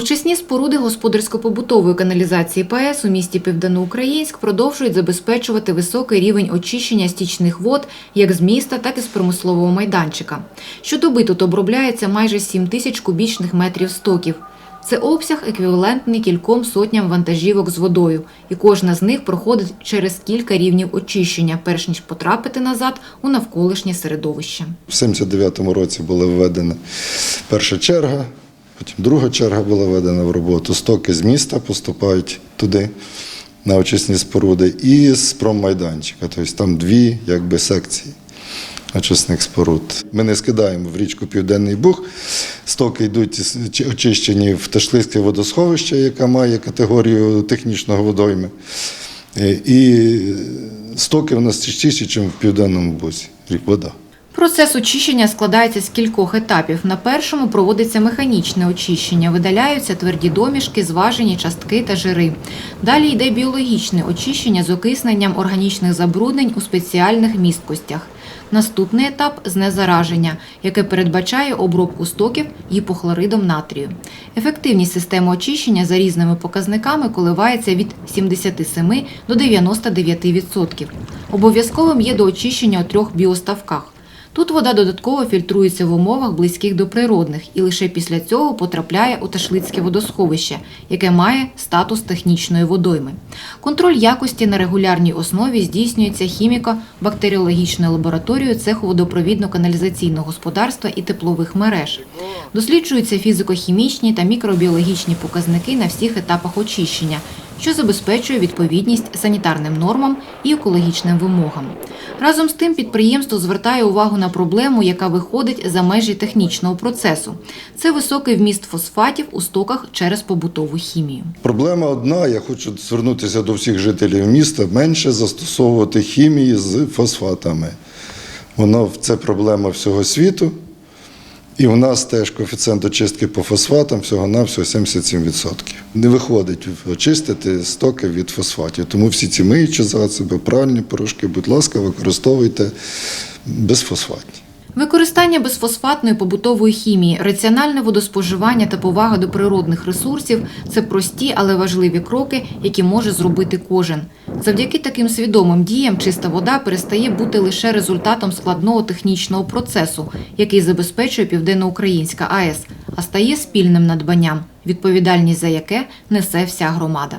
Очисні споруди господарсько-побутової каналізації ПАЕС у місті Південноукраїнськ продовжують забезпечувати високий рівень очищення стічних вод як з міста, так і з промислового майданчика. Щодоби тут обробляється майже 7 тисяч кубічних метрів стоків. Це обсяг еквівалентний кільком сотням вантажівок з водою, і кожна з них проходить через кілька рівнів очищення, перш ніж потрапити назад у навколишнє середовище. В 79-му році була введена перша черга, потім друга черга була введена в роботу. Стоки з міста поступають туди, на очисні споруди, і з проммайданчика. Тобто там дві якби, секції очисних споруд. Ми не скидаємо в річку Південний Буг. Стоки йдуть очищені в Ташлицьке водосховище, яке має категорію технічного водойми. І стоки в нас чистіші, ніж в Південному Бузі. Вода. Процес очищення складається з кількох етапів. На першому проводиться механічне очищення, видаляються тверді домішки, зважені частки та жири. Далі йде біологічне очищення з окисненням органічних забруднень у спеціальних місткостях. Наступний етап знезараження, яке передбачає обробку стоків гіпохлоридом натрію. Ефективність системи очищення за різними показниками коливається від 77 до 99%. Обов'язковим є до очищення у трьох біоставках. Тут вода додатково фільтрується в умовах близьких до природних і лише після цього потрапляє у Ташлицьке водосховище, яке має статус технічної водойми. Контроль якості на регулярній основі здійснюється хіміко-бактеріологічною лабораторією цеху водопровідно-каналізаційного господарства і теплових мереж. Досліджуються фізико-хімічні та мікробіологічні показники на всіх етапах очищення, що забезпечує відповідність санітарним нормам і екологічним вимогам. Разом з тим підприємство звертає увагу на проблему, яка виходить за межі технічного процесу. Це високий вміст фосфатів у стоках через побутову хімію. Проблема одна, я хочу звернутися до всіх жителів міста, менше застосовувати хімії з фосфатами. Воно це проблема всього світу. І в нас теж коефіцієнт очистки по фосфатам всього-навсього 77%. Не виходить очистити стоки від фосфатів. Тому всі ці миючі засоби, пральні порошки, будь ласка, використовуйте безфосфатні. Використання безфосфатної побутової хімії, раціональне водоспоживання та повага до природних ресурсів це прості, але важливі кроки, які може зробити кожен. Завдяки таким свідомим діям чиста вода перестає бути лише результатом складного технічного процесу, який забезпечує Південноукраїнська АЕС, а стає спільним надбанням, відповідальність за яке несе вся громада.